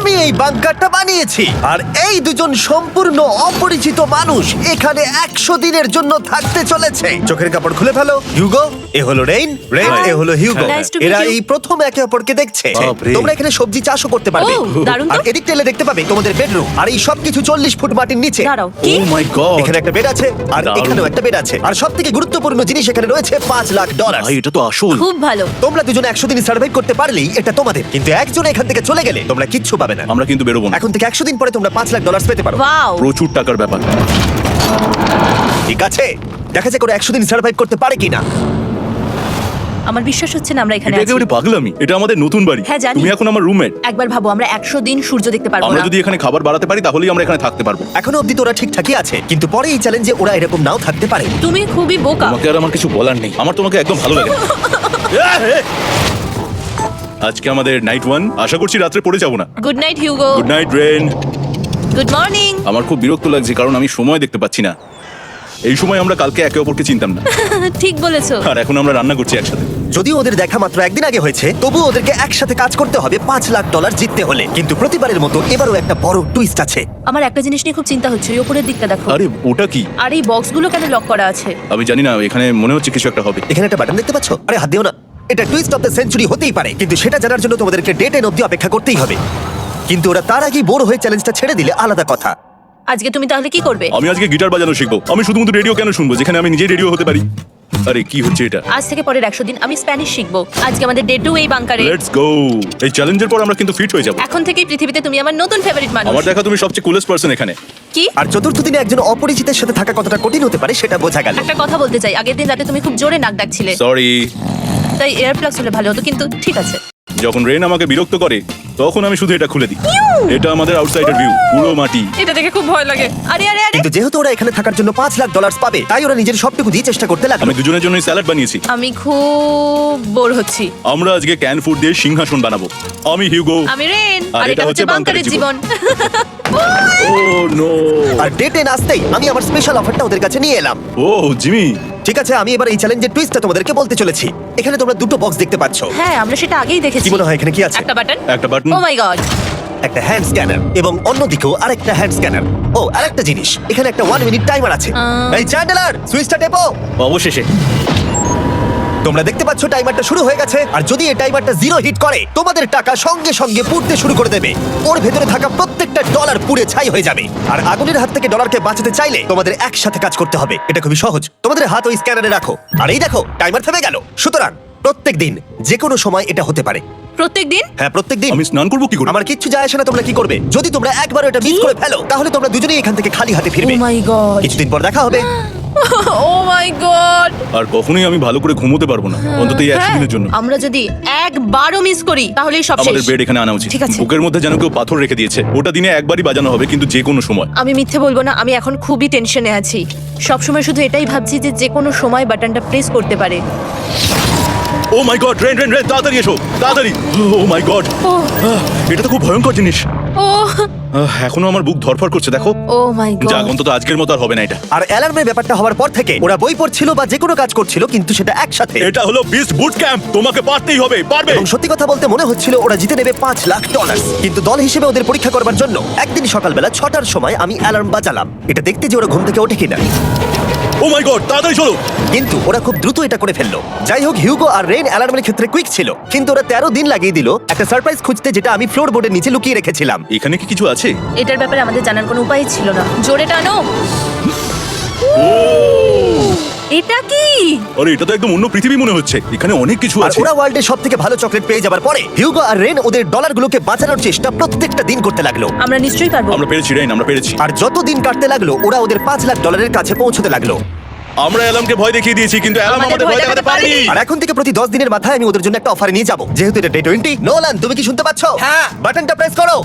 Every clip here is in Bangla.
আমি এই বাংকারটা বানিয়েছি। আর এই দুজন সম্পূর্ণ অপরিচিত মানুষ এখানে একশো দিনের জন্য থাকতে চলেছে। চোখের কাপড় খুলে ফেলো হিউগো এ হলো রেইন রেইন এ হলো হিউগো Nice to meet এরা you. এই প্রথম একে অপরকে দেখছে। বাপরে। তোমরা এখানে সবজি চাষও করতে পারবে। ও, দারুণ তো। আর এদিক টেলে দেখতে পাবে তোমাদের বেডরুম আর এই সবকিছু চল্লিশ ফুট মাটির নিচে। দাঁড়াও কি? মাই গড এখানে একটা বেড আছে আর দারুণ। এখানেও একটা বেড আছে। আর সব থেকে গুরুত্বপূর্ণ জিনিস এখানে রয়েছে পাঁচ লাখ ডলার ভাই এটা তো আসল। খুব ভালো। তোমরা দুজন একশো দিন সার্ভাইভ করতে পারলেই এটা তোমাদের। কিন্তু একজন এখান থেকে চলে গেলে তোমরা কিচ্ছু পাবে না। আমরা কিন্তু বেরোবো না। এখন থেকে একশো দিন পরে তোমরা পাঁচ লাখ ডলার পেতে পারো। ওয়াও প্রচুর টাকার ব্যাপার। ঠিক আছে। দেখা যাক ওরা একশো দিন সার্ভাইভ করতে পারে কিনা। আমার বিশ্বাস হচ্ছে না আমরা এখানে এটা আছি। একেবারে পাগলামি। এটা আমাদের নতুন বাড়ি। হ্যাঁ, জানি। তুমি এখন আমার রুমমেট একবার ভাবো আমরা একশো দিন সূর্য দেখতে পারব আমরা না। যদি এখানে খাবার বাড়াতে পারি তাহলেই আমরা এখানে থাকতে পারব। এখনও অব্দি তো ওরা ঠিকঠাকই আছে কিন্তু পরে এই চ্যালেঞ্জে ওরা এরকম নাও থাকতে পারে। তুমি খুবই বোকা। তোমাকে আর আমার কিছু বলার নেই। আমার তোমাকে একদম ভালো লাগে না। আজকে আমাদের নাইট ওয়ান আশা করছি রাত্রে পড়ে যাব না। Good night Hugo good night Ren good morning আমার খুব বিরক্ত লাগছে কারণ আমি সময় দেখতে পাচ্ছি না। এই সময় আমরা কালকে একে অপরকে চিনতাম না। ঠিক বলেছ। আর এখন আমরা রান্না করছি একসাথে। যদিও ওদের দেখা মাত্র একদিন আগে হয়েছে তবু ওদেরকে একসাথে কাজ করতে হবে পাঁচ লাখ ডলার জিততে হলে। কিন্তু প্রতিবারের মতো এবারও একটা বড় টুইস্ট আছে। আমার একটা জিনিস নিয়ে খুব চিন্তা হচ্ছে ওই উপরের দিকটা দেখো। আরে ওটা কি? আর এই বক্সগুলো কেন লক করা আছে? আমি জানি না এখানে মনে হচ্ছে কিছু একটা হবে। এখানে একটা বাটন দেখতে পাচ্ছ? আরে হাত দিও না। এটা টুইস্ট অফ দ্য সেঞ্চুরি হতেই পারে। কিন্তু সেটা জানার জন্য তোমাদেরকে ডেট এন অব্দি অপেক্ষা করতেই হবে। কিন্তু ওরা তার আগেই বোর হয়ে চ্যালেঞ্জটা ছেড়ে দিলে আলাদা কথা। আজকে তুমি তাহলে কি করবে? আমি আজকে গিটার বাজানো শিখব। আমি শুধুমাত্র রেডিও কেন শুনব যেখানে আমি নিজে রেডিও হতে পারি? আরে কি হচ্ছে এটা? আজ থেকে পরের একশো দিন আমি স্প্যানিশ শিখব। আজকে আমাদের ডে টু এই বাংকারে। লেটস গো এই চ্যালেঞ্জের পর আমরা কিন্তু ফিট হয়ে যাব। এখন থেকেই পৃথিবীতে তুমি আমার নতুন ফেভারিট মানুষ। আমার দেখা তুমি সবচেয়ে কুলেস্ট পারসন এখানে। কি? আর চতুর্থ দিনে একজন অপরিচিতের সাথে থাকা কতটা কঠিন হতে পারে সেটা বোঝা গেল। একটা কথা বলতে চাই। আগের দিন রাতে তুমি খুব জোরে নাক ডাকছিলে। সরি তাই এয়ার প্লাগস হলে ভালো হতো কিন্তু ঠিক আছে। যখন রেন আমাকে বিরক্ত করে তখন আমি শুধু এটা খুলে দিই। এটা আমাদের আউটসাইডার ভিউ পুরো মাটি। এটা দেখে খুব ভয় লাগে। আরে আরে আরে। কিন্তু যেহেতু ওরা এখানে থাকার জন্য পাঁচ লাখ ডলার পাবে তাই ওরা নিজের সবটুকু দিয়ে চেষ্টা করতে লাগল। আমি দুজনের জন্য স্যালাড বানিয়েছি। আমি খুব বোর হচ্ছি। আমরা আজকে ক্যান ফুড দিয়ে সিংহাসন বানাবো। আমি হিউগো আমি রেন আর এটা হচ্ছে বাংকারের জীবন। ও নো আর ডেট আসতেই আমি আমার স্পেশাল অফারটা ওদের কাছে নিয়ে এলাম। ও জিমি ঠিক আছে আমি এবার এই চ্যালেঞ্জের টুইস্টটা তোমাদেরকে বলতে চলেছি। এখানে তোমরা দুটো বক্স দেখতে পাচ্ছ। হ্যাঁ আমরা সেটা আগেই দেখেছি। কি মনে হয় এখানে কি আছে? একটা বাটন একটা বাটন ও মাই গড একটা হ্যান্ড স্ক্যানার এবং অন্যদিকেও আরেকটা হ্যান্ড স্ক্যানার ও আরেকটা জিনিস। এখানে একটা ওয়ান মিনিট টাইমার আছে। এই চ্যান্ডেলার সুইচটা টেপো। অবশেষে। তোমরা দেখতে পাচ্ছ টাইমারটা শুরু হয়ে গেছে, আর যদি এই টাইমারটা জিরো হিট করে, তোমাদের টাকা সঙ্গে সঙ্গে পুড়তে শুরু করে দেবে। ওর ভেতরে থাকা প্রত্যেকটা ডলার পুড়ে ছাই হয়ে যাবে। আর আগুনের হাত থেকে ডলারকে বাঁচাতে চাইলে তোমাদের একসাথে কাজ করতে হবে। এটা খুবই সহজ। তোমাদের হাত ওই স্ক্যানারে রাখো। আর এই দেখো, টাইমার থেমে গেল। সুতরাং প্রত্যেক দিন যে কোনো সময় এটা হতে পারে। প্রত্যেক দিন হ্যাঁ প্রত্যেক দিন আমি স্নান করব কি করে? আমার কিচ্ছু যায় আসে না তোমরা কি করবে? যদি তোমরা একবার এটা মিস করে ফেলো তাহলে তোমরা দুজনেই এখান থেকে খালি হাতে ও ফিরবে মাই গড কিছুদিন পর দেখা হবে। ও মাই গড আর কখনোই আমি ভালো করে ঘুমোতে পারব না অন্তত এই একশো দিনের জন্য। আমরা যদি একবারও মিস করি তাহলেই সব আমাদের শেষ। বেড এখানে আনা উচিত। ঠিক আছে। বুকের মধ্যে যেন কেউ পাথর রেখে দিয়েছে। ওটা দিনে একবারই বাজানো হবে কিন্তু যে কোনো সময়। আমি মিথ্যে বলব না আমি এখন খুবই টেনশনে আছি। সবসময় শুধু এটাই ভাবছি যে যে কোনো সময় বাটনটা প্রেস করতে পারে। ও my God Ren Ren Ren তাড়াতাড়ি এসো তাড়াতাড়ি। ও মাই গড এটা তো খুব ভয়ঙ্কর জিনিস। ও আহ, এখনও আমার বুক ধরফর করছে দেখো। ও মাই গড অন্তত আজকের মতো আর হবে না এটা। আর অ্যালার্মের ব্যাপারটা হওয়ার পর থেকে ওরা বই পড়ছিল বা যে কোনো কাজ করছিল কিন্তু সেটা একসাথে। এটা হলো বিস্ট বুট ক্যাম্প তোমাকে পারতেই হবে পারবে। এবং সত্যি কথা বলতে মনে হচ্ছিল ওরা জিতে নেবে পাঁচ লাখ ডলার কিন্তু দল হিসেবে ওদের পরীক্ষা করবার জন্য একদিন সকালবেলা ছটার সময় আমি অ্যালার্ম বাজালাম। এটা দেখতে যে ওরা ঘুম থেকে ওঠে কিনা। ও মাই গড তাড়াতাড়ি চলো। কিন্তু ওরা খুব দ্রুত এটা করে ফেলল। যাই হোক হিউগো আর রেন অ্যালার্মের ক্ষেত্রে কুইক ছিল কিন্তু ওরা তেরো দিন লাগিয়ে দিল একটা সারপ্রাইজ খুঁজতে যেটা আমি ফ্লোর বোর্ডের নিচে লুকিয়ে রেখেছিলাম। এখানে কি কিছু আছে? এটার ব্যাপারে আমাদের জানার কোনো উপায় ছিল না। জোরে টানো। এটা কি? আরে এটা তো একদম অন্য পৃথিবী মনে হচ্ছে। এখানে অনেক কিছু আর আছে। ওরা ওয়ার্ল্ডের সব থেকে ভালো চকলেট পেয়ে যাবার পরে হিউগো আর রেন ওদের ডলারগুলোকে বাঁচানোর চেষ্টা প্রত্যেকটা দিন করতে লাগল। আমরা নিশ্চয়ই পারব। আমরা পেরেছি রেন আমরা পেরেছি। আর যত দিন কাটতে লাগল ওরা ওদের পাঁচ লাখ ডলারের কাছে পৌঁছতে লাগল। আমরা অ্যালামকে ভয় দেখিয়ে দিয়েছি কিন্তু অ্যালাম আমাদের ভয় দেখাতে পারেনি। আর এখন থেকে প্রতি দশ দিনের মাথায় আমি ওদের জন্য একটা অফার নিয়ে যাব। যেহেতু এটা ডে টোয়েন্টি নোলান তুমি কি শুনতে পাচ্ছ? হ্যাঁ। বাটনটা প্রেস করো।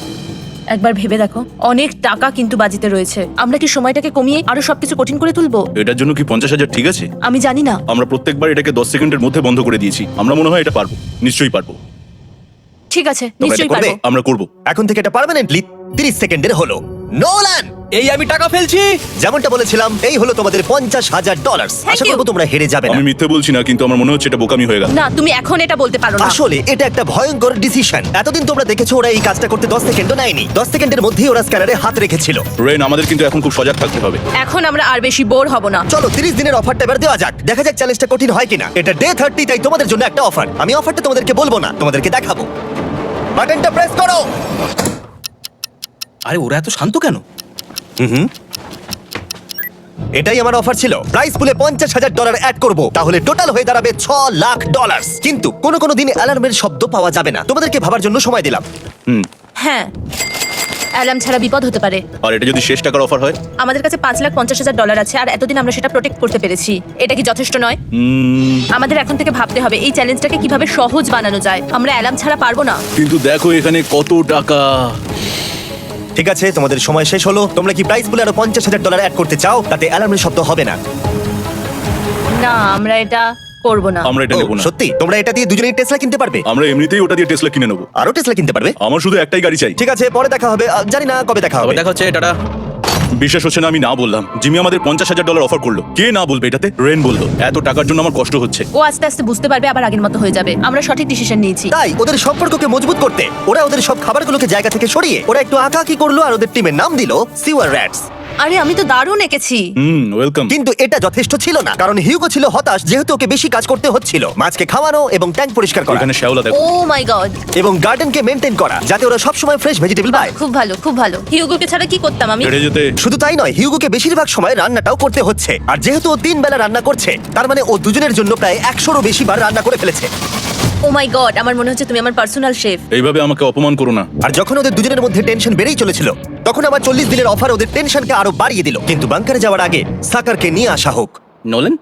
একবার ভেবে দেখো। অনেক টাকা কিন্তু বাজিতে রয়েছে। আমরা কি সময়টাকে কমিয়ে আরও সবকিছু কঠিন করে তুলবো? এটার জন্য কি পঞ্চাশ হাজার ঠিক আছে? আমি জানি না। আমরা প্রত্যেকবার এটাকে দশ সেকেন্ডের মধ্যে বন্ধ করে দিয়েছি। আমরা মনে হয় এটা পারব। নিশ্চয়ই পারব। ঠিক আছে তোমরা এটা নিশ্চয়ই করবে? পারব। আমরা করব। এখন থেকে এটা পার্মানেন্টলি তিরিশ সেকেন্ডের হলো। নোলান! এই আমি টাকা ফেলছি। যেমনটা বলেছিলাম এই হলো তোমাদের পঞ্চাশ হাজার ডলার আশা you. করব তোমরা হেরে যাবে না। আমি মিথ্যে বলছি না কিন্তু আমার মনে হচ্ছে এটা বোকামি হয়ে গেল। না তুমি এখন এটা বলতে পারো না। আসলে এটা একটা ভয়ঙ্কর ডিসিশন এতদিন তোমরা দেখেছ ওরা এই কাজটা করতে 10 সেকেন্ডও নেয়নি। 10 সেকেন্ডের মধ্যেই ওরা স্ক্যানারে হাত রেখেছিল। রেন আমাদের কিন্তু এখন খুব সজাগ থাকতে হবে। এখন আমরা আর বেশি বোর হব না। চলো 30 দিনের অফারটা এবার দেওয়া যাক। দেখা যাক চ্যালেঞ্জটা কঠিন হয় কিনা। এটা ডে 30 তাই তোমাদের জন্য একটা অফার আমি অফারটা তোমাদেরকে বলব না তোমাদেরকে দেখাবো। বাটনটা প্রেস করো। আরে ওরা এত শান্ত কেন? হুম। এটাই আমার অফার ছিল। প্রাইস পুলে পঞ্চাশ হাজার ডলার অ্যাড করব। তাহলে টোটাল হয়ে দাঁড়াবে ছ লাখ ডলার কিন্তু কোনো কোনো দিন অ্যালার্মের শব্দ পাওয়া যাবে না। তোমাদেরকে ভাবার জন্য সময় দিলাম। হুম। হ্যাঁ। অ্যালার্ম ছাড়া বিপদ হতে পারে। আর এটা যদি শেষ টাকার অফার হয়? আমাদের কাছে পাঁচ লাখ পঞ্চাশ হাজার ডলার আছে আর এতদিন আমরা সেটা প্রোটেক্ট করতে পেরেছি। এটা কি যথেষ্ট নয়? আমাদের এখন থেকে ভাবতে হবে এই চ্যালেঞ্জটাকে কীভাবে সহজ বানানো যায়? আমরা অ্যালার্ম ছাড়া পারব না। কিন্তু দেখো এখানে কত টাকা। ঠিক আছে তোমাদের সময় শেষ হলো। তোমরা কি প্রাইস বলে আরও পঞ্চাশ হাজার ডলার অ্যাড করতে চাও? তাতে অ্যালার্মের শব্দ হবে না। না আমরা এটা করব না। আমরা এটা নেব না। সত্যি? তোমরা এটা দিয়ে দুজনেই টেসলা কিনতে পারবে? আমরা এমনিতেই ওটা দিয়ে টেসলা কিনে নেব। আরও টেসলা কিনতে পারবে? আমার শুধু একটাই গাড়ি চাই। ঠিক আছে পরে দেখা হবে। আহ, জানি না কবে দেখা হবে। দেখা হচ্ছে টাটা। বিশ্বাস হচ্ছে না আমি না বললাম। জিমি আমাদের পঞ্চাশ হাজার ডলার অফার করল। কে না বলবে এটাতে? রেন বলল। এত টাকার জন্য আমার কষ্ট হচ্ছে। ও আস্তে আস্তে বুঝতে পারবে আবার আগের মতো হয়ে যাবে। আমরা সঠিক ডিসিশন নিয়েছি। তাই ওদের সম্পর্ককে মজবুত করতে ওরা ওদের সব খাবারগুলোকে জায়গা থেকে সরিয়ে ওরা একটু আঁকা কি করল আর ওদের টিমের নাম দিল সিওয়ার র্যাটস আরে আমি তো দারুণ এঁকেছি। হুম ওয়েলকাম কিন্তু এটা যথেষ্ট ছিল না কারণ হিউগো ছিল হতাশ যেহেতু ওকে বেশি কাজ করতে হচ্ছিল। মাছকে খাওয়ানো এবং ট্যাঙ্ক পরিষ্কার করা। এখানে শ্যাওলা দেখো। ও মাই গড এবং গার্ডেনকে মেনটেন করা যাতে ওরা সবসময় ফ্রেশ ভেজিটেবল পায়। খুব ভালো খুব ভালো। হিউগোকে ছাড়া কি করতাম আমি? হেরে যেতে। শুধু তাই নয় হিউগোকে বেশিরভাগ সময় রান্নাটাও করতে হচ্ছে। আর যেহেতু ও তিন বেলা রান্না করছে তার মানে ও দুজনের জন্য প্রায় একশোরও বেশি বার রান্না করে ফেলেছে। ও মাই গড আমার মনে হচ্ছে তুমি আমার পার্সোনাল শেফ এইভাবে আমাকে অপমান করো না। আর যখন ওদের দুজনের মধ্যে টেনশন বেড়েই চলেছিল তখন আমার চল্লিশ দিনের অফার ওদের টেনশনকে আরও বাড়িয়ে দিল। কিন্তু বাংকারে যাওয়ার আগে সাকারকে নিয়ে আসা হোক। নলেন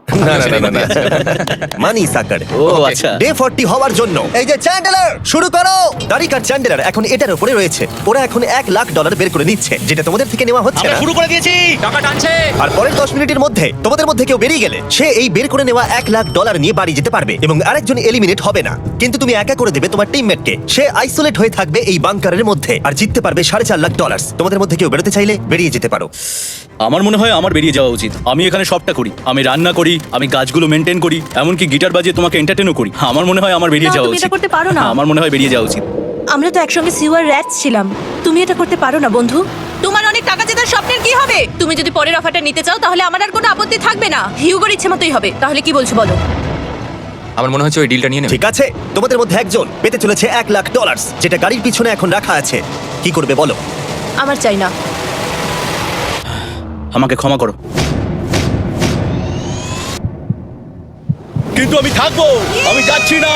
মানি সাকার ও আচ্ছা। ডে ফর্টি হওয়ার জন্য। এই যে চ্যান্ডেলার শুরু করো। তারিক আর চ্যান্ডেলার এখন এটার উপরে রয়েছে। ওরা এখন এক লাখ ডলার বের করে নিচ্ছে যেটা তোমাদের থেকে নেওয়া হচ্ছে আমরা না। শুরু করে দিয়েছি। টাকা টানছে। আর পরের দশ মিনিটের মধ্যে তোমাদের মধ্যে কেউ বেরিয়ে গেলে সে এই বের করে নেওয়া এক লাখ ডলার নিয়ে বাড়ি যেতে পারবে এবং আরেকজন এলিমিনেট হবে না। কিন্তু তুমি একা করে দেবে তোমার টিমমেটকে সে আইসোলেট হয়ে থাকবে এই বাংকারের মধ্যে আর জিততে পারবে সাড়ে চার লাখ ডলার তোমাদের মধ্যে কেউ বেরোতে চাইলে বেরিয়ে যেতে পারো। আমার মনে হয় আমার বেরিয়ে যাওয়া উচিত। আমি এখানে সবটা করি। আমি রান্না করি আমি গাছগুলো মেনটেন করি এমনকি গিটার বাজিয়ে তোমাকে এন্টারটেনও করি। আমার মনে হয় আমার বেরিয়ে না, যাওয়া তুমি এটা উচিত। করতে পারো না। আমার মনে হয় বেরিয়ে যাওয়া উচিত। আমরা তো একসঙ্গে সিওয়ার র্যাটস ছিলাম। তুমি এটা করতে পারো না বন্ধু। তোমার অনেক টাকা জেতার স্বপ্নের কি হবে? তুমি যদি পরের অফারটা নিতে চাও তাহলে আমার আর কোনো আপত্তি থাকবে না। হিউগোর ইচ্ছে মতোই হবে। তাহলে কি বলছো বলো? আমার মনে হচ্ছে ওই ডিলটা নিয়ে নেবে। ঠিক আছে। তোমাদের মধ্যে একজন পেতে চলেছে এক লাখ ডলার যেটা গাড়ির পিছনে এখন রাখা আছে। কি করবে বলো? আমার চাই না। আমাকে ক্ষমা করো। কিন্তু আমি থাকব। আমি যাচ্ছি না।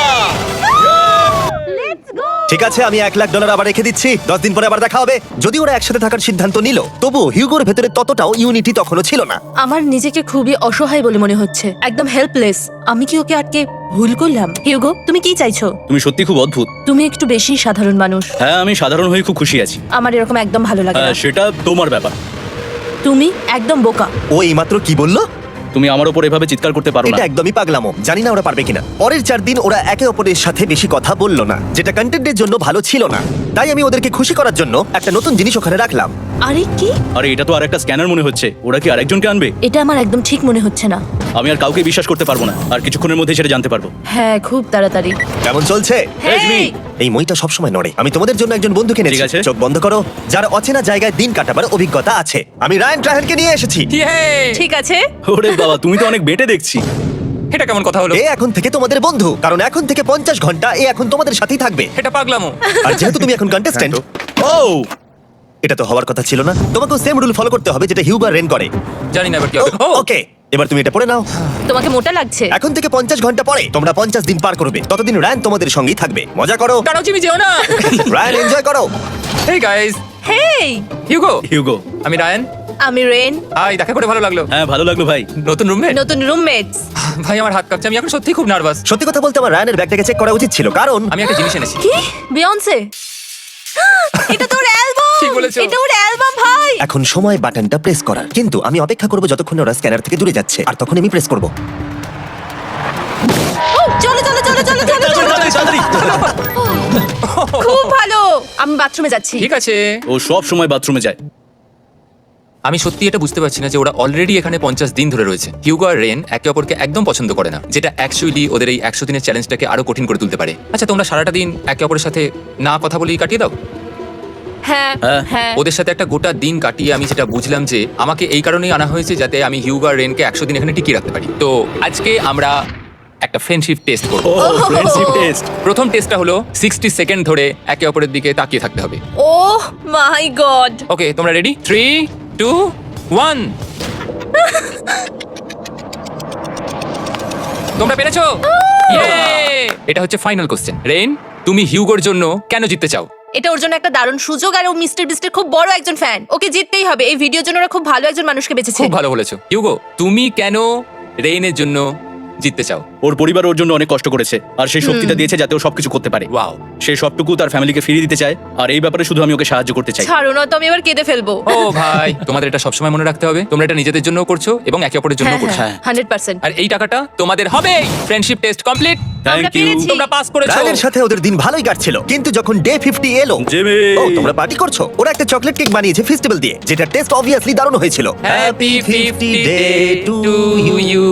ঠিক আছে আমি এক লাখ ডলার আবার রেখে দিচ্ছি। দশ দিন পরে আবার দেখা হবে। যদি ওরা একসাথে থাকার সিদ্ধান্ত নিল তবু হিউগোর ভেতরে ততটাও ইউনিটি তখনও ছিল না। আমার নিজেকে খুবই অসহায় বলে মনে হচ্ছে। একদম হেল্পলেস আমি কি ওকে আটকে ভুল করলাম? হিউগো তুমি কি চাইছো? তুমি সত্যি খুব অদ্ভুত। তুমি একটু বেশি সাধারণ মানুষ। হ্যাঁ আমি সাধারণ হয়ে খুব খুশি আছি। আমার এরকম একদম ভালো লাগে না। হ্যাঁ, সেটা তোমার ব্যাপার। তুমি একদম বোকা। ও এইমাত্র কি বলল? তুমি আমার উপর এভাবে চিৎকার করতে পারো না। এটা একদমই পাগলামো। জানি না ওরা পারবে কিনা। পরের চার দিন ওরা একে অপরের সাথে বেশি কথা বলল না যেটা কন্টেন্টের জন্য ভালো ছিল না। তাই আমি ওদেরকে খুশি করার জন্য একটা নতুন জিনিস ওখানে রাখলাম। আরে কি? আরে এটা তো আরেকটা স্ক্যানার মনে হচ্ছে। ওরা কি আরেকজনকে আনবে? এটা আমার একদম ঠিক মনে হচ্ছে না। আমি আর কাউকে বিশ্বাস করতে পারব না। আর কিছুক্ষণের মধ্যে সেটা জানতে পারব। হ্যাঁ খুব তাড়াতাড়ি। কেমন চলছে? Hey! এই মইটা সবসময় নড়ে। আমি তোমাদের জন্য একজন বন্ধু কিনেছি ঠিক আছে। চোখ বন্ধ করো। যার অচেনা জায়গায় দিন কাটাবার অভিজ্ঞতা আছে। আমি রায়ান ট্রাহেলকে নিয়ে এসেছি। ঠিক আছে। ওরে বাবা তুমি তো অনেক বেটে দেখছি। এটা কেমন কথা হলো? এ এখন থেকে তোমাদের বন্ধু। কারণ এখন থেকে পঞ্চাশ ঘণ্টা এ এখন তোমাদের সাথেই থাকবে। এটা পাগলামো। আর যেহেতু তুমি এখন কন্টেস্ট্যান্ট ও! এটা তো হওয়ার কথা ছিল না। তোমাকেও সেম রুল ফলো করতে হবে যেটা হিউবার রেন করে। জানি না এবার কি হবে। ও ওকে এবার তুমি এটা পড়ে নাও। তোমাকে মোটা লাগছে। এখন থেকে পঞ্চাশ ঘণ্টা পরে তোমরা পঞ্চাশ দিন পার করবে। ততদিন রায়ান তোমাদের সঙ্গেই থাকবে। মজা করো। দাঁড়াও জিমি যেও না। রায়ান এনজয় করো। Hey guys hey. Hugo Hugo আমি রায়ান। আমি রেন। হাই দেখা করে ভালো লাগল। হ্যাঁ ভালো লাগল ভাই। নতুন রুমমেট নতুন রুমমেটস ভাই আমার হাত কাঁপছে। আমি এখন সত্যি খুব নার্ভাস সত্যি কথা বলতে আমার রায়ানের ব্যাগটাকে চেক করা উচিত ছিল কারণ আমি একটা জিনিস এনেছি। কি? বিয়ন্সে এটা তোর অ্যালবাম ঠিক বলেছ। এটা ওর অ্যালবাম ভাই! এখন সময় বাটনটা প্রেস করার। কিন্তু আমি অপেক্ষা করব যতক্ষণ ওরা স্ক্যানার থেকে দূরে যাচ্ছে। আর তখন আমি প্রেস করব। ও, চলো চলো চলো চলো চলো চলো তাড়াতাড়ি, তাড়াতাড়ি। খুব ভালো। আমি বাথরুমে যাচ্ছি। ঠিক আছে। ও সব সময় বাথরুমে যায়। আমি সত্যি এটা বুঝতে পারছি না যে ওরা অলরেডি এখানে পঞ্চাশ দিন ধরে রয়েছে। হিউগো আর রেন একে অপরকে একদম পছন্দ করে না যেটা অ্যাকচুয়ালি ওদের এই একশো দিনের চ্যালেঞ্জটাকে আরও কঠিন করে তুলতে পারে। আচ্ছা তোমরা সারাটা দিন একে অপরের সাথে না কথা বলেই কাটিয়ে দাও? হ্যাঁ হ্যাঁ। হ্যাঁ। ওদের সাথে একটা গোটা দিন কাটিয়ে আমি যেটা বুঝলাম যে আমাকে এই কারণেই আনা হয়েছে যাতে আমি হিউগো আর রেনকে একশো দিন এখানে টিকিয়ে রাখতে পারি। তো আজকে আমরা একটা ফ্রেন্ডশিপ টেস্ট করব। ও ফ্রেন্ডশিপ টেস্ট প্রথম টেস্টটা হলো সিক্সটি সেকেন্ড ধরে একে অপরের দিকে তাকিয়ে থাকতে হবে। ও মাই গড ওকে তোমরা রেডি থ্রি টু ওয়ান তোমরা পেরেছ! এটা হচ্ছে ফাইনাল কোশ্চেন রেইন তুমি হিউগোর জন্য কেন জিততে চাও? এটা ওর জন্য একটা দারুণ সুযোগ আর ও মিস্টার বিস্টের খুব বড় একজন ফ্যান ওকে জিততেই হবে। এই ভিডিওর জন্য ওরা খুব ভালো একজন মানুষকে বেঁচেছে। খুব ভালো বলেছ। হিউগো তুমি কেন রেইনের জন্য জিততে চাও। ওর পরিবার ওর জন্য অনেক কষ্ট করেছে আর সেই শক্তিটা দিয়েছে যাতে ও সবকিছু করতে পারে। ওয়াও। সে সবটুকু তার ফ্যামিলিকে ফিরিয়ে দিতে চায় আর এই ব্যাপারে শুধু আমি ওকে সাহায্য করতে চাই। ছাড়ো না তো আমি এবার কেঁদে ফেলব। ও ভাই তোমাদের এটা সবসময় মনে রাখতে হবে তোমরা এটা নিজেদের জন্য করছ এবং একে অপরের জন্য হ্যাঁ করছ। হ্যাঁ হান্ড্রেড পার্সেন্ট আর এই টাকাটা তোমাদের হবে। ফ্রেন্ডশিপ টেস্ট কমপ্লিট আমরা থ্যাংক ইউ পেরেছি। তোমরা পাস করেছ। রায়ানের সাথে ওদের দিন ভালোই কাটছিল কিন্তু যখন ডে ফিফটি এলো জিমি ও তোমরা পার্টি করছ। ওরা একটা চকলেট কেক বানিয়েছে ফেস্টিভ্যাল দিয়ে যেটা টেস্ট অবভিয়াসলি দারুণ হয়েছিল। Happy fifty day to you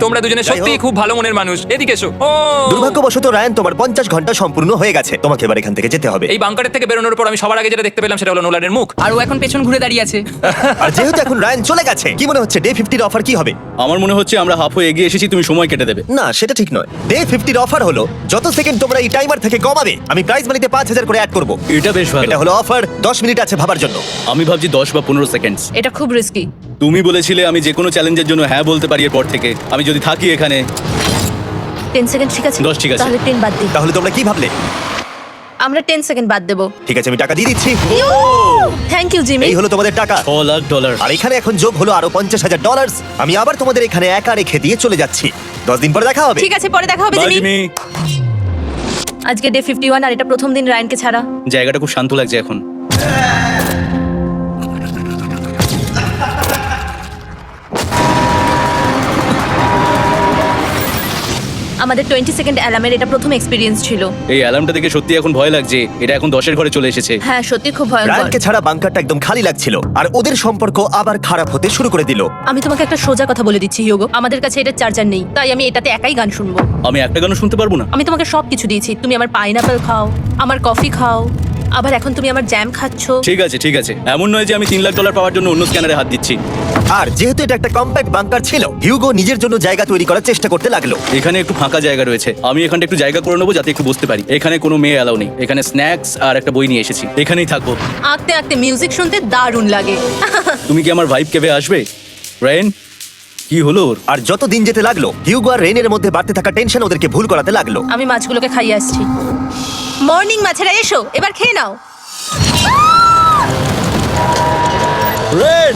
তোমরা দুজনে যাই সত্যি। খুব ভালো মনের মানুষ। এদিকে এসো। ও। দুর্ভাগ্যবশত রায়ান তোমার পঞ্চাশ ঘণ্টা সম্পূর্ণ হয়ে গেছে। তোমাকে এবার এখান থেকে যেতে হবে। এই বাংকারের থেকে বেরোনোর পর আমি সবার আগে যেটা দেখতে পেলাম সেটা হলো নোলানের মুখ। আর ও এখন পেছন ঘুরে দাঁড়িয়ে আছে। আর যেহেতু এখন রায়ান চলে গেছে কি মনে হচ্ছে ডে ফিফটির অফার কি হবে? আমার মনে হচ্ছে আমরা হাফ হয়ে এগিয়ে এসেছি তুমি সময় কেটে দেবে। না সেটা ঠিক নয়। ডে ফিফটির অফার হলো যত সেকেন্ড তোমরা এই টাইমার থেকে কমাবে আমি প্রাইস মানিতে পাঁচ হাজার করে অ্যাড করব। এটা বেশ ভালো। এটা হলো অফার দশ মিনিট আছে ভাবার জন্য। আমি ভাবছি দশ বা পনেরো সেকেন্ডস এটা খুব রিস্কি তুমি বলেছিলে আমি যে কোনো চ্যালেঞ্জের জন্য হ্যাঁ বলতে পারি এরপর থেকে। আমি যদি থাকি এখানে। টেন সেকেন্ড ঠিক আছে? দশ ঠিক আছে। তাহলে টেন বাদ দিই। তাহলে তোমরা কি ভাবলে? আমরা টেন সেকেন্ড বাদ দেবো। ঠিক আছে আমি টাকা দিয়ে দিচ্ছি। থ্যাংক ইউ জিমি এই হলো তোমাদের টাকা। ছ লাখ ডলার আর এখানে এখন যোগ হলো আরও পঞ্চাশ হাজার ডলার আমি আবার তোমাদের এখানে একা রেখে দিয়ে চলে যাচ্ছি। দশ দিন পরে দেখা হবে। ঠিক আছে পরে দেখা হবে জিমি জিমি আজকে ডে ফিফটি ওয়ান আর এটা প্রথম দিন রায়নকে ছাড়া। জায়গাটা খুব শান্ত লাগছে এখন। আমাদের টোয়েন্টি সেকেন্ড অ্যালামের এটা প্রথম এক্সপিরিয়েন্স ছিল। এই অ্যালার্মটা দেখে সত্যি এখন ভয় লাগছে। এটা এখন দশের ঘরে চলে এসেছে। হ্যাঁ সত্যি খুব ভয়ঙ্কর। রায়ানকে ছাড়া বাংকারটা একদম খালি লাগছিল। আর ওদের সম্পর্ক আবার খারাপ হতে শুরু করে দিল। আমি তোমাকে একটা সোজা কথা বলে দিচ্ছি ইয়োগো আমাদের কাছে এটা চার্জার নেই তাই আমি এটাতে একাই গান শুনব। আমি একটা গানও শুনতে পারব না? আমি তোমাকে সব কিছু দিয়েছি। তুমি আমার পাইনাপেল খাও আমার কফি খাও আবার এখন তুমি আমার জ্যাম খাচ্ছ। ঠিক আছে ঠিক আছে। এমন নয় যে আমি তিন লাখ ডলার পাওয়ার জন্য অন্য স্ক্যানারে হাত দিচ্ছি। আর যেহেতু এটা একটা কম্প্যাক্ট বাংকার ছিল হিউগো নিজের জন্য জায়গা তৈরি করার চেষ্টা করতে লাগল। এখানে একটু ফাঁকা জায়গা রয়েছে। আমি এখানটা একটু জায়গা করে নেব যাতে একটু বসতে পারি। এখানে কোনো মেয়ে অ্যালাউ নেই। এখানে স্ন্যাক্স আর একটা বই নিয়ে এসেছি। এখানেই থাকব। আঁকতে আঁকতে মিউজিক শুনতে দারুণ লাগে। তুমি কি আমার ভাইব কেবে আসবে? রেন কি হলো ওর? আর যত দিন যেতে লাগল হিউগো আর রেনের মধ্যে বাড়তে থাকা টেনশন ওদেরকে ভুল করাতে লাগল। আমি মাছগুলোকে খাইয়ে আসছি। মর্নিং মাছেরা এসো। এবার খেয়ে নাও। রেন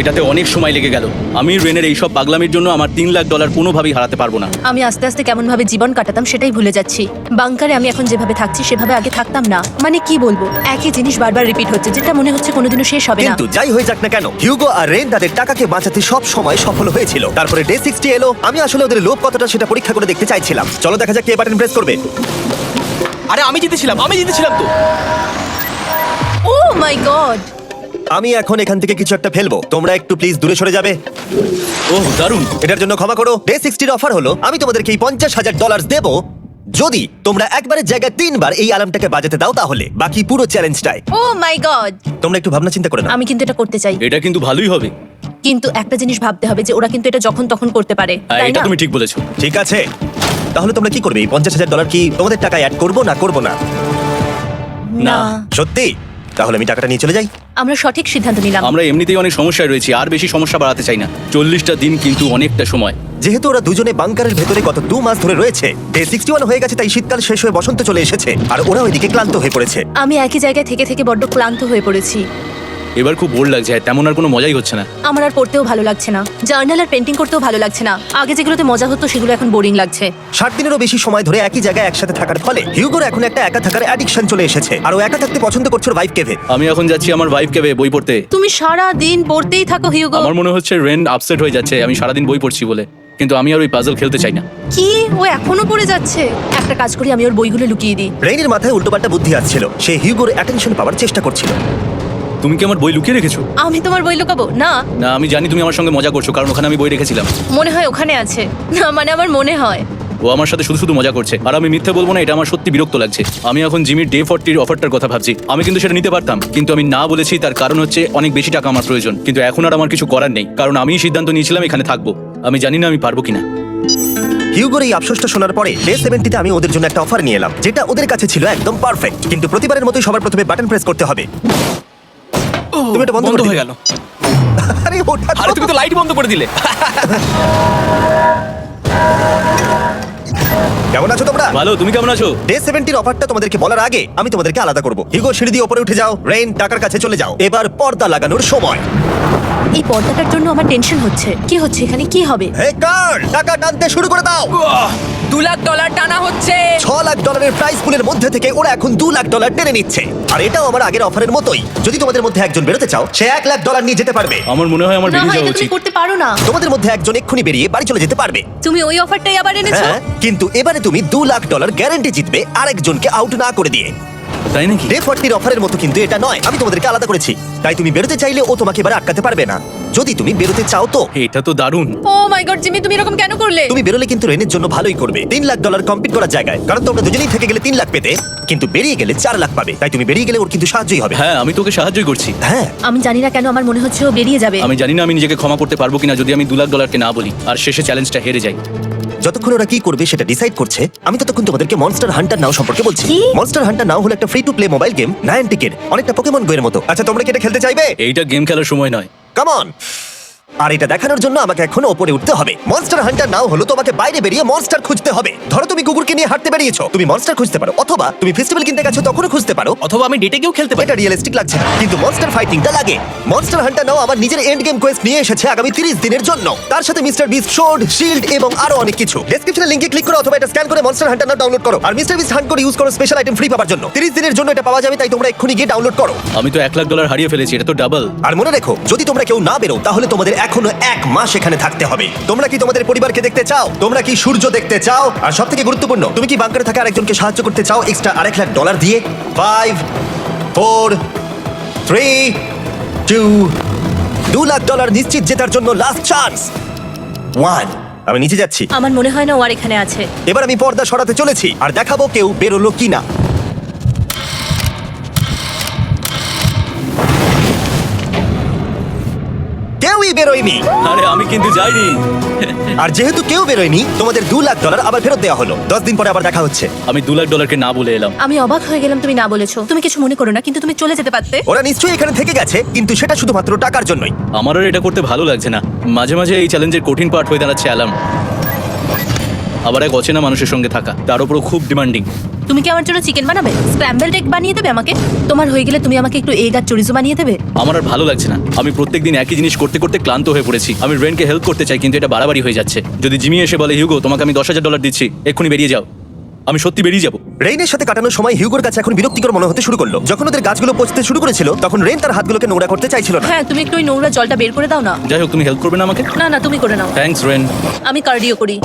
এটাতে অনেক সময় লেগে গেল। আমি রেনের এইসব পাগলামির জন্য আমার তিন লাখ ডলার কোনোভাবেই হারাতে পারব না। আমি আস্তে আস্তে কেমন ভাবে জীবন কাটাতাম সেটাই ভুলে যাচ্ছি। বাংকারে আমি এখন যেভাবে থাকছি সেভাবে আগে থাকতাম না। মানে কি বলব? একই জিনিস বারবার রিপিট হচ্ছে যেটা মনে হচ্ছে কোনোদিনও শেষ হবে না। কিন্তু যাই হয়ে যাক না কেন হিউগো আর রেন তাদের টাকাকে বাঁচাতে সব সময় সফল হয়েছিল। তারপরে ডে সিক্সটি এলো আমি আসলে ওদের লোভ কতটা সেটা পরীক্ষা করে দেখতে চাইছিলাম। চলো দেখা যাক কে বাটন প্রেস করবে। আরে আমি জিতেছিলাম আমি জিতেছিলাম তো। ও মাই গড আমি এখন এখান থেকে কিছু একটা ফেলব। তোমরা একটু প্লিজ দূরে সরে যাবে। ও দারুণ। এটার জন্য ক্ষমা করো। ডে সিক্সটির অফার হলো আমি তোমাদেরকে এই পঞ্চাশ হাজার ডলার দেবো। যদি তোমরা একবারের জায়গায় তিনবার এই আলামটাকে বাজাতে দাও তাহলে বাকি পুরো চ্যালেঞ্জটাই ও মাই গড। তোমরা একটু ভাবনা চিন্তা করে না। আমি কিন্তু এটা করতে চাই। এটা কিন্তু ভালোই হবে। কিন্তু একটা জিনিস ভাবতে হবে যে ওরা কিন্তু এটা যখন তখন করতে পারে। হ্যাঁ, তাই এটা না? তুমি ঠিক বলেছ। ঠিক আছে। তাহলে তোমরা কি করবে? এই পঞ্চাশ হাজার ডলার কি তোমাদের টাকা অ্যাড করব না করব না। না। সত্যি? তাহলে আমি টাকাটা নিয়ে চলে যাই। আমরা সঠিক সিদ্ধান্ত নিলাম। আমরা এমনিতেই অনেক সমস্যায় রয়েছি আর বেশি সমস্যা বাড়াতে চাই না। চল্লিশটা দিন কিন্তু অনেকটা সময়। যেহেতু ওরা দুজনে বাংকারের ভেতরে গত দু মাস ধরে রয়েছে ডে সিক্সটি ওয়ান হয়ে গেছে তাই শীতকাল শেষ হয়ে বসন্ত চলে এসেছে আর ওরা ওইদিকে ক্লান্ত হয়ে পড়েছে। আমি একই জায়গায় থেকে থেকে বড্ড ক্লান্ত হয়ে পড়েছি। এবার খুব বোর লাগছে তেমন আর কোনো মজাই হচ্ছে না। আমার আর পড়তেও ভালো লাগছে না। জার্নাল আর পেন্টিং করতেও ভালো লাগছে না। আগে যেগুলোতে মজা হতো সেগুলো এখন বোরিং লাগছে। ষাট দিনেরও বেশি সময় ধরে একই জায়গায় একসাথে থাকার ফলে হিউগোর এখন একটা একা থাকার অ্যাডিকশন চলে এসেছে। আর ও একা থাকতে পছন্দ করছে ওর ওয়াইফ কেভে আমি এখন যাচ্ছি আমার ওয়াইফকে বই পড়তে। তুমি সারা দিন পড়তেই থাকো হিউগো। আমার মনে হচ্ছে রেন আপসেট হয়ে যাচ্ছে আমি সারাদিন বই পড়ছি বলে। কিন্তু আমি আর ওই পাজল খেলতে চাই না। কি? ও এখনও পড়ে যাচ্ছে? একটা কাজ করি আমি ওর বইগুলো লুকিয়ে দিই। রেইনের মাথায় উল্টোপাল্টা বুদ্ধি আসছিল। সে হিউগোর অ্যাটেনশন পাওয়ার চেষ্টা করছিল। তুমি কি আমার বই লুকিয়ে রেখেছো? আমি তোমার বই লুকাবো? না। না আমি জানি তুমি আমার সঙ্গে মজা করছ কারণ ওখানে আমি বই রেখেছিলাম। মনে হয় ওখানে আছে। না মানে আমার মনে হয়। ও আমার সাথে শুধু শুধু মজা করছে। আর আমি মিথ্যে বলব না এটা আমার সত্যি বিরক্ত লাগছে। আমি এখন জিমির ডে ফর্টির অফারটার কথা ভাবছি। আমি কিন্তু সেটা নিতে পারতাম কিন্তু আমি না বলেছি তার কারণ হচ্ছে অনেক বেশি টাকা আমার প্রয়োজন। কিন্তু এখন আর আমার কিছু করার নেই কারণ আমি সিদ্ধান্ত নিয়েছিলাম এখানে থাকব। আমি জানি না আমি পারব কিনা। হিউগোর এই আফসোসটা শোনার পরে ডে সেভেন্টিতে আমি ওদের জন্য একটা অফার নিয়ে এলাম যেটা ওদের কাছে ছিল একদম পারফেক্ট কিন্তু প্রতিবারের মতোই সবার প্রথমে বাটন প্রেস করতে হবে। তুমি এটা বন্ধ করে হয়ে দিলে। গেল আরে ওটা আরে তুমি তো লাইট বন্ধ করে দিলে কেমন আছো তোমরা? ভালো তুমি কেমন আছো? ডে সেভেন্টির অফারটা তোমাদেরকে বলার আগে আমি তোমাদেরকে আলাদা করব। হিগো সিঁড়ি দিয়ে উপরে উঠে যাও। রেইন টাকার কাছে চলে যাও। এবার পর্দা লাগানোর সময়। এই পর্দাটার জন্য আমার টেনশন হচ্ছে। কি হচ্ছে এখানে? কি হবে? হে কার? টাকা টানতে শুরু করে দাও। দু লাখ ডলার টানা হচ্ছে। ছ লাখ ডলারের প্রাইস পুলের মধ্যে থেকে ওরা এখন দু লাখ ডলার টেনে নিচ্ছে। আর এটাও আমার আগের অফারের মতোই। যদি তোমাদের মধ্যে একজন বেরোতে চাও সে এক লাখ ডলার নিয়ে যেতে পারবে। আমার মনে হয় আমার না বেরিয়ে হয় যাওয়া এটা তুমি উচিত। করতে পারো না। তোমাদের মধ্যে একজন এক্ষুনি বেরিয়ে বাড়ি চলে যেতে পারবে। তুমি ওই অফারটাই আবার এনেছো? হ্যাঁ কিন্তু এবারে তুমি দু লাখ ডলার গ্যারান্টি জিতবে আরেকজনকে আউট না করে দিয়ে। তাই নাকি? ডে ফর্টির অফারের মতো কিন্তু এটা নয়। আমি তোমাদেরকে আলাদা করেছি। তাই তুমি বেরোতে চাইলে ও তোমাকে এবার আটকাতে পারবে না। যদি তুমি বেরোতে চাও তো। এটা তো দারুণ। ও মাই গড জিমি তুমি এরকম কেন করলে? তুমি বেরোলে কিন্তু রেনের জন্য ভালোই করবে। তিন লাখ ডলার কমপ্লিট করার জায়গায়। কারণ তোমরা দুজনেই থেকে গেলে তিন লাখ পেতে। কিন্তু বেরিয়ে গেলে চার লাখ পাবে। তাই তুমি বেরিয়ে গেলে ওর কিন্তু সাহায্যই হবে। হ্যাঁ আমি তোকে সাহায্যই করছি। হ্যাঁ। আমি জানি না কেন আমার মনে হচ্ছে ও বেরিয়ে যাবে। আমি জানি না আমি নিজেকে ক্ষমা করতে পারব কিনা যদি আমি দু লাখ ডলারকে না বলি। আর শেষে চ্যালেঞ্জটা হেরে যাই। যতক্ষণ ওরা কি করবে সেটা ডিসাইড করছে আমি ততক্ষণ তোমাদেরকে মনস্টার হান্টার নাও সম্পর্কে বলছি। কি? মনস্টার হান্টার নাও হলো একটা free to play mobile game নায়ান্টিকের অনেকটা পোকেমন গোয়ের মতো। আচ্ছা তোমরা কি এটা খেলতে চাইবে? এইটা গেম খেলার সময় নয়। কামন আর এটা দেখানোর জন্য আমাকে এখনও ওপরে উঠতে হবে। মনস্টার হান্টার নাও হলো তোমাকে বাইরে বেরিয়ে মনস্টার খুঁজতে হবে। ধরো তুমি কুকুরকে নিয়ে হাঁটতে বেরিয়েছো তুমি মনস্টার খুঁজতে পারো অথবা তুমি ফেস্টিভ্যাল কিনতে গেছো তখনও খুঁজতে পারো অথবা আমি ডেটে গিয়েও খেলতে পারি। এটা রিয়েলিস্টিক লাগছে না কিন্তু মনস্টার ফাইটিংটা লাগে। মনস্টার হান্টার নাও আমার নিজের এন্ড গেম কোয়েস্ট নিয়ে এসেছে আগামী 30 দিনের জন্য। তার সাথে মিস্টার বিস্ট শোর্ড শিল্ড এবং আরও অনেক কিছু। ডেসক্রিপশনে লিংকে ক্লিক করো অথবা এটা স্ক্যান করে মনস্টার হান্টার নাও ডাউনলোড করো। আর মিস্টার বিস্ট হান্ট করে ইউজ করো স্পেশাল আইটেম ফ্রি পাওয়ার জন্য। 30 দিনের জন্য এটা পাওয়া যাবে তাই তোমরা এক্ষুনি গিয়ে ডাউনলোড করো। আমি তো এক লাখ ডলার হারিয়ে ফেলেছি এটা তো ডাবল আর মনে রেখো যদি তোমরা কেউ না বেরো তাহলে তোমাদের এখনও এক মাস এখানে থাকতে হবে। তোমরা কি তোমাদের পরিবারকে দেখতে চাও? তোমরা কি সূর্য দেখতে চাও? আর সব থেকে গুরুত্বপূর্ণ তুমি কি বাংকারে থাকা আরেকজনকে সাহায্য করতে চাও এক্সট্রা আরেক লাখ ডলার দিয়ে? ফাইভ ফোর থ্রি টু দু লাখ ডলার নিশ্চিত জেতার জন্য লাস্ট চান্স ওয়ান আমি নিচে যাচ্ছি। আমার মনে হয় না ও আর এখানে আছে। এবার আমি পর্দা সরাতে চলেছি। আর দেখাবো কেউ বেরোলো কিনা। কেউই বেরোয়নি। আরে আমি কিন্তু যাইনি। আর যেহেতু কেউ বেরোয়নি তোমাদের দু লাখ ডলার আবার ফেরত দেওয়া হলো। দশ দিন পরে আবার দেখা হচ্ছে। আমি দু লাখ ডলারকে না বলে এলাম। আমি অবাক হয়ে গেলাম তুমি না বলেছ। তুমি কিছু মনে করো না কিন্তু তুমি চলে যেতে পারতে। ওরা নিশ্চয়ই এখানে থেকে গেছে কিন্তু সেটা শুধুমাত্র টাকার জন্যই। আমার আর এটা করতে ভালো লাগছে না। মাঝে মাঝে এই চ্যালেঞ্জের কঠিন পার্ট হয়ে দাঁড়াচ্ছে অ্যালার্ম। আবার এক অচেনা মানুষের সঙ্গে থাকা। তার উপরও খুব ডিমান্ডিং তুমি কি আমার জন্য চিকেন বানাবে? স্ক্র্যাম্বল এগ বানিয়ে দেবে আমাকে? তোমার হয়ে গেলে তুমি আমাকে একটু এগ আর চরিজো বানিয়ে দেবে? আমার আর ভালো লাগছে না। আমি প্রত্যেকদিন একই জিনিস করতে করতে ক্লান্ত হয়ে পড়েছি। আমি রেনকে হেল্প করতে চাই কিন্তু এটা বাড়াবাড়ি হয়ে যাচ্ছে। যদি জিমি এসে বলে হিউগো তোমাকে আমি দশ হাজার ডলার দিচ্ছি এক্ষুনি বেরিয়ে যাও। আমি সত্যি বেরিয়ে যাব। রেইনের সাথে কাটানোর সময় হিউগোর কাছে এখন বিরক্তিকর মনে হতে শুরু করল। যখন ওদের গাছগুলো পচতে শুরু করেছিল তখন রেন তার হাতগুলোকে নোংরা করতে চাইছিল না। হ্যাঁ তুমি একটু ওই নোংরা জলটা বের করে দাও না। যাই হোক তুমি হেল্প করবে না আমাকে? না না তুমি করে নাও। Thanks Ren. আমি কার্ডিও করি।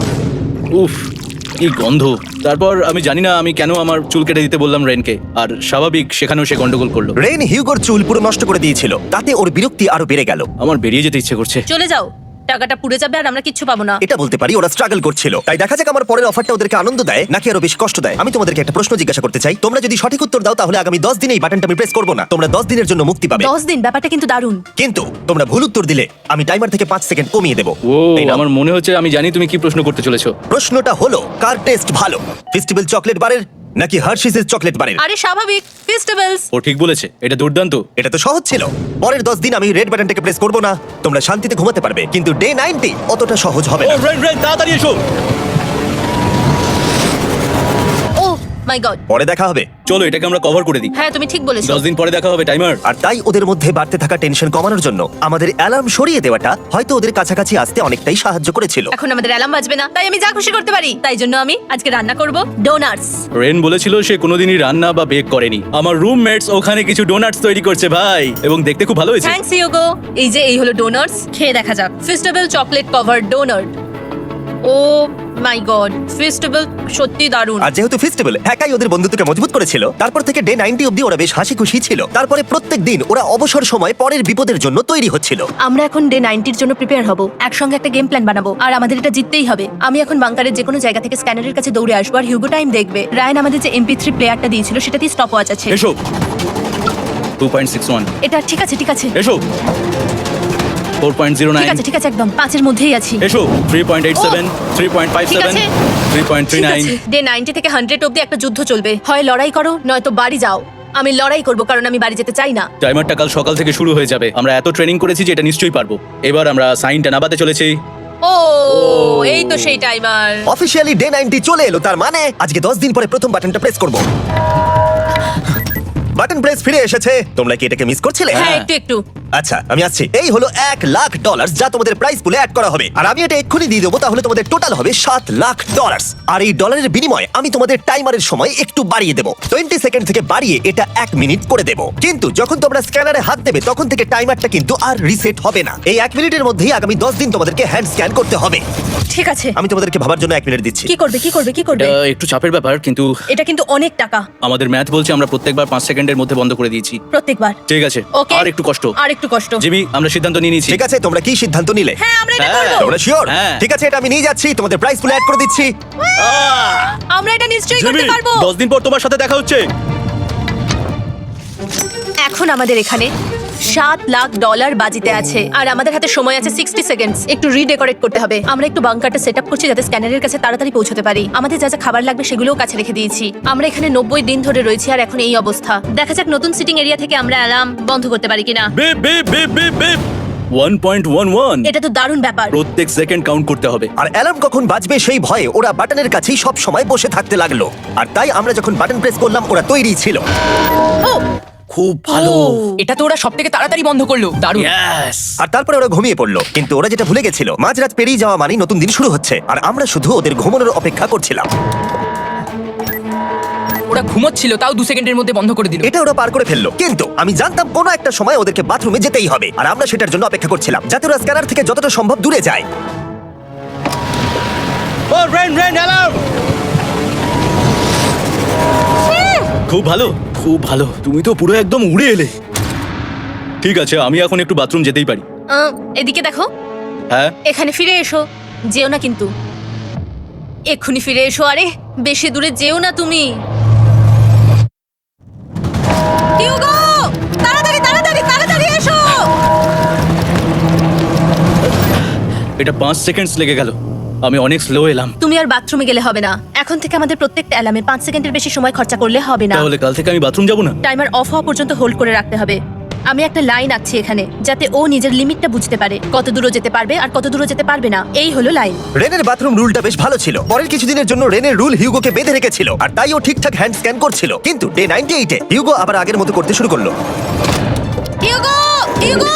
উফ। কি গন্ধ? তারপর আমি জানি না আমি কেন আমার চুল কেটে দিতে বললাম রেনকে আর স্বাভাবিক সেখানেও সে গন্ডগোল করল। রেন হিউগোর চুল পুরো নষ্ট করে দিয়েছিল তাতে ওর বিরক্তি আরও বেড়ে গেল। আমার বেরিয়ে যেতে ইচ্ছে করছে। চলে যাও। টাকাটা পুড়ে যাবে আর আমরা কিচ্ছু পাবো না। এটা বলতে পারি ওরা স্ট্রাগল করছিল। তাই দেখা যাক আমার পরের অফারটা ওদেরকে আনন্দ দেয় নাকি আরও বেশি কষ্ট দেয়। আমি তোমাদেরকে একটা প্রশ্ন জিজ্ঞাসা করতে চাই। তোমরা যদি সঠিক উত্তর দাও তাহলে আগামী দশ দিনে এই বাটনটা আমি প্রেস করব না। তোমরা দশ দিনের জন্য মুক্তি পাবে। দশ দিন ব্যাপারটা কিন্তু দারুণ। কিন্তু তোমরা ভুল উত্তর দিলে আমি টাইমার থেকে পাঁচ সেকেন্ড কমিয়ে দেবো। ও এই নাও। আমার মনে হচ্ছে আমি জানি তুমি কি প্রশ্ন করতে চলেছো। প্রশ্নটা হলো কার টেস্ট ভালো? ফেস্টিভ্যাল চকলেট বারের নাকি হার্শিসের চকলেট বারের আরে স্বাভাবিক ফেস্টিভ্যালস ও ঠিক বলেছে এটা দুর্দান্ত। এটা তো সহজ ছিল। পরের দশ দিন আমি রেড বাটনটাকে প্রেস করব না। তোমরা শান্তিতে ঘুমাতে পারবে কিন্তু ডে নাইনটি অতটা সহজ হবে ও না রেড তাড়াতাড়ি এসো। মাই গড পরে দেখা হবে। চলো এটাকে আমরা কভার করে দিই। হ্যাঁ তুমি ঠিক বলেছ। দশ দিন পরে দেখা হবে টাইমার আর তাই ওদের মধ্যে বাড়তে থাকা টেনশন কমানোর জন্য আমাদের অ্যালার্ম সরিয়ে দেওয়াটা হয়তো ওদের কাছাকাছি আসতে অনেকটাই সাহায্য করেছিল। এখন আমাদের অ্যালার্ম বাজবে না তাই আমি যা খুশি করতে পারি। তাই জন্য আমি আজকে রান্না করব ডোনাটস রেন বলেছিল সে কোনোদিনই রান্না বা বেক করেনি। আমার রুমমেটস ওখানে কিছু ডোনাটস তৈরি করছে ভাই। এবং দেখতে খুব ভালো হয়েছে। থ্যাঙ্কস ইয়োগো এই যে এই হলো ডোনাটস খেয়ে দেখা যাক। Festival chocolate cover donut oh my God festival সত্যি দারুণ। আর যেহেতু ফেস্টিভ্যাল একাই ওদের বন্ধুত্বকে মজবুত করেছিল তারপর থেকে ডে নাইনটি অব্দি ওরা বেশ হাসি খুশি ছিল। তারপরে প্রত্যেক দিন ওরা অবসর সময় পরের বিপদের জন্য তৈরি হচ্ছিল। আমরা এখন ডে নাইনটির জন্য প্রিপেয়ার হব একসঙ্গে একটা গেম প্ল্যান বানাবো আর আমাদের এটা জিততেই হবে। আমি এখন বাংকারের যে কোনো জায়গা থেকে স্ক্যানারের কাছে দৌড়ে আসব আর হিউগো টাইম দেখবে। রায়ন আমাদের যে এমপি থ্রি প্লেয়ারটা দিয়েছিল সেটাতেই স্টপ ওয়াচ আছে। এসো। টু পয়েন্ট সিক্স ওয়ান এটা ঠিক আছে ঠিক আছে। এসো। ফোর পয়েন্ট জিরো ঠিক আছে ঠিক আছে একদম। পাঁচের মধ্যেই আছি। এসো three point eight seven three point five seven three point three nine day ninety থেকে হান্ড্রেড অব্দি একটা যুদ্ধ চলবে। হয় লড়াই করো নয়তো বাড়ি যাও। আমি লড়াই করব কারণ আমি বাড়ি যেতে চাই না। টাইমারটা কাল সকাল থেকে শুরু হয়ে যাবে। আমরা এত ট্রেনিং করেছি যে এটা নিশ্চয়ই পারব। এবার আমরা সাইনটা নাবাতে চলেছি। ও এই তো সেই টাইমার অফিসিয়ালি ডে নাইনটি চলে এলো তার মানে আজকে দশ দিন পরে প্রথম বাটনটা প্রেস করব। বাটন প্রেস ফিরে এসেছে। তোমরা কি এটাকে মিস করছিলে? হ্যাঁ একটু একটু। আচ্ছা আমি আসছি। এই হলো এক লাখ ডলার যা তোমাদের প্রাইস পুলে অ্যাড করা হবে। আর আমি এটা এক্ষুনি দিয়ে দেবো তাহলে তোমাদের টোটাল হবে সাত লাখ ডলার আর এই ডলারের বিনিময়ে আমি তোমাদের টাইমারের সময় একটু বাড়িয়ে দেবো। টোয়েন্টি সেকেন্ড থেকে বাড়িয়ে এটা এক মিনিট করে দেবো। কিন্তু যখন তোমরা স্ক্যানারে হাত দেবে তখন থেকে টাইমারটা কিন্তু আর রিসেট হবে না। এই এক মিনিটের মধ্যেই আগামী দশ দিন তোমাদেরকে হ্যান্ড স্ক্যান করতে হবে। ঠিক আছে। আমি তোমাদেরকে ভাবার জন্য এক মিনিট দিচ্ছি। কি করবে কি করবে কি করবে? এটা একটু চাপের ব্যাপার কিন্তু এটা কিন্তু অনেক টাকা। আমাদের ম্যাথ বলছে আমরা প্রত্যেকবার পাঁচ সেকেন্ডের মধ্যে বন্ধ করে দিয়েছি। প্রত্যেকবার। ঠিক আছে? ওকে আর একটু কষ্ট। আর একটু কষ্ট। জিমি আমরা সিদ্ধান্ত নিয়ে নিয়েছি। ঠিক আছে তোমরা কি সিদ্ধান্ত নিলে? হ্যাঁ আমরা এটা হ্যাঁ, করব। তোমরা শিওর হ্যাঁ। ঠিক আছে এটা আমি নিয়ে যাচ্ছি তোমাদের প্রাইস পুলে অ্যাড করে দিচ্ছি। আমরা এটা নিশ্চয়ই করতে পারব। দশ দিন পর তোমার সাথে দেখা হচ্ছে। এখন আমাদের এখানে সাত লাখ ডলার বাজিতে আছে। আর আমাদের হাতে সময় আছে সিক্সটি সেকেন্ডস একটু রিডেকোরেট করতে হবে। আমরা একটু বাংকারটা সেট আপ করছি যাতে স্ক্যানারের কাছে তাড়াতাড়ি পৌঁছতে পারি। আমাদের যা যা খাবার লাগবে সেগুলোও কাছে রেখে দিয়েছি। আমরা এখানে নব্বই দিন ধরে রয়েছি আর এখন এই অবস্থা। দেখা যাক নতুন সিটিং এরিয়া থেকে আমরা অ্যালার্ম বন্ধ করতে পারি কিনা। Beep beep beep beep beep one point one one এটা তো দারুণ ব্যাপার। প্রত্যেক সেকেন্ড কাউন্ট করতে হবে। আর অ্যালার্ম কখন বাজবে সেই ভয়ে ওরা বাটনের কাছেই সব সময় বসে থাকতে লাগল। আর তাই আমরা যখন বাটন প্রেস করলাম ওরা তৈরি ছিল। ও খুব ভালো। এটা তো ওরা সব থেকে তাড়াতাড়ি বন্ধ করল। দারুণ। আর তারপরে ওরা ঘুমিয়ে পড়ল। কিন্তু ওরা যেটা ভুলে গেছিল মাঝরাত পেরিয়ে যাওয়া মানে নতুন দিন শুরু হচ্ছে। আর আমরা শুধু ওদের ঘুমানোর অপেক্ষা করছিলাম। ওরা ঘুমোচ্ছিল তাও দু সেকেন্ডের মধ্যে বন্ধ করে দিল। এটা ওরা পার করে ফেলল। কিন্তু আমি জানতাম কোনো একটা সময় ওদেরকে বাথরুমে যেতেই হবে। আর আমরা সেটার জন্য অপেক্ষা করছিলাম যাতে ওরা স্ক্যানার থেকে যতটা সম্ভব দূরে যায়। ও রেন রেন খুব ভালো। খুব ভালো। তুমি তো পুরো একদম উড়ে এলে। ঠিক আছে আমি এখন একটু বাথরুম যেতেই পারি। আহ, এদিকে দেখো। হ্যাঁ? এখানে ফিরে এসো। যেও না কিন্তু। এক্ষুনি ফিরে এসো। আরে বেশি দূরে যেও না তুমি। হিউগো! তাড়াতাড়ি তাড়াতাড়ি তাড়াতাড়ি এসো। এটা পাঁচ সেকেন্ডস লেগে গেল। আমি অনেক স্লো এলাম। তুমি আর বাথরুমে গেলে হবে না। এখন থেকে আমাদের প্রত্যেকটা অ্যালামে পাঁচ সেকেন্ডের বেশি সময় খরচা করলে হবে না। তাহলে কাল থেকে আমি বাথরুম যাব না? টাইমার অফ হওয়া পর্যন্ত হোল্ড করে রাখতে হবে। আমি একটা লাইন আঁকছি এখানে যাতে ও নিজের লিমিটটা বুঝতে পারে কত দূরও যেতে পারবে আর কত দূরও যেতে পারবে না। এই হলো লাইন রেনের বাথরুম রুলটা বেশ ভালো ছিল। পরের কিছুদিনের জন্য রেনের রুল হিউগোকে বেঁধে রেখেছিল আর তাই ও ঠিকঠাক হ্যান্ড স্ক্যান করছিল। কিন্তু ডে নাইনটি এইটে হিউগো আবার আগের মতো করতে শুরু করল। হিউগো হিউগো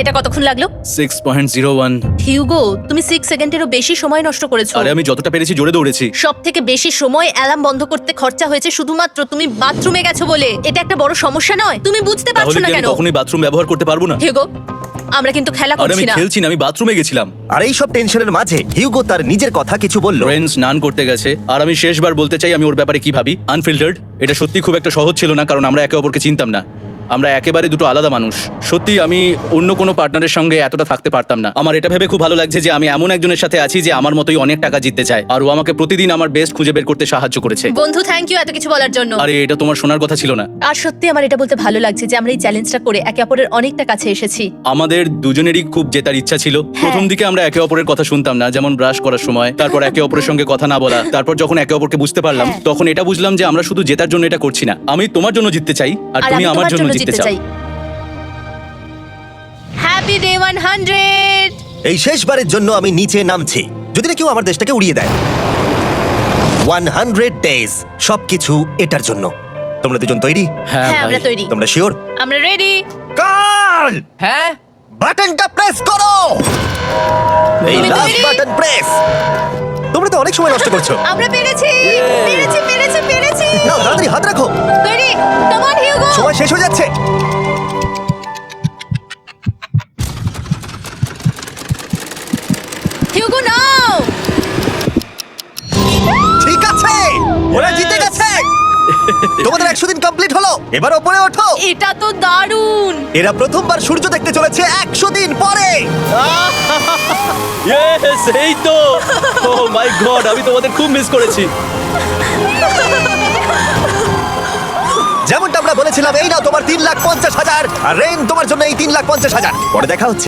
এটা কতক্ষণ লাগল? Six point zero one Hugo তুমি সিক্স সেকেন্ডেরও বেশি সময় নষ্ট করেছ। আরে আমি যতটা পেরেছি জোরে দৌড়েছি। সব থেকে বেশি সময় অ্যালার্ম বন্ধ করতে খরচা হয়েছে শুধুমাত্র তুমি বাথরুমে গেছো বলে। এটা একটা বড় সমস্যা নয়। তুমি বুঝতে পারছ না কেন? কখনোই বাথরুম ব্যবহার করতে পারব না? হিউগো আমরা কিন্তু খেলা আরে আমি করছি না। খেলছি না আমি বাথরুমে গেছিলাম। আর এই সব টেনশনের মাঝে হিউগো তার নিজের কথা কিছু বলল। রেন স্নান করতে গেছে। আর আমি শেষবার বলতে চাই আমি ওর ব্যাপারে কি ভাবি? আনফিল্টার্ড এটা সত্যি খুব একটা সহজ ছিল না কারণ আমরা একে অপরকে চিনতাম না। আমরা একেবারে দুটো আলাদা মানুষ। সত্যি আমি অন্য কোনো পার্টনারের সঙ্গে এতটা থাকতে পারতাম না। আমার এটা ভেবে খুব ভালো লাগছে যে আমি এমন একজনের সাথে আছি যে আমার মতোই অনেক টাকা জিততে চায় আর ও আমাকে প্রতিদিন আমার বেস্ট খুঁজে বের করতে সাহায্য করেছে। বন্ধু থ্যাংক ইউ এত কিছু বলার জন্য। আরে এটা তোমার শোনার কথা ছিল না। আর সত্যি আমার এটা বলতে ভালো লাগছে যে আমরা এই চ্যালেঞ্জটা করে একে অপরের অনেকটা কাছে এসেছি। আমাদের দুজনেরই খুব জেতার ইচ্ছা ছিল। প্রথম দিকে আমরা একে অপরের কথা শুনতাম না যেমন ব্রাশ করার সময় তারপর একে অপরের সঙ্গে কথা না বলা তারপর যখন একে অপরকে বুঝতে পারলাম হ্যাঁ। তখন এটা বুঝলাম যে আমরা শুধু জেতার জন্য এটা করছি না। আমি তোমার জন্য জিততে চাই আর তুমি আমার জন্য জিততে চাই। হ্যাপি ডে ওয়ান হান্ড্রেড এই শেষবারের জন্য আমি নিচে নামছি। যদি না কেউ আমার দেশটাকে উড়িয়ে দেয়। ওয়ান হান্ড্রেড ডেজ সবকিছু এটার জন্য। তোমরা দুজন তৈরি? হ্যাঁ আমরা তৈরি। তোমরা শিওর? আমরা রেডি কাল! হ্যাঁ? বাটনটা প্রেস করো! এই লাস্ট বাটন প্রেস তোমরা তো অনেক সময় নষ্ট করছ। আমরা পেরেছি পেরেছি নাও তাড়াতাড়ি হাত রাখো। তৈরি কাম অন হিউগো সময় শেষ হয়ে যাচ্ছে। হিউগো নাও ঠিক আছে! ওরা জিতে গেছে! তোমাদের একশো দিন কমপ্লিট হলো। এবার ওপরে ওঠো। এটা তো দারুণ! এরা প্রথমবার সূর্য দেখতে চলেছে একশো দিন পরে। ইয়েস এই তো! ও মাই গড আমি তোমাদের খুব মিস করেছি। যেমনটা আমরা বলেছিলাম, এই নাও তোমার তিন লাখ পঞ্চাশ হাজার। আর রেন তোমার জন্য এই তিন লাখ পঞ্চাশ হাজার। পরে দেখা হচ্ছে।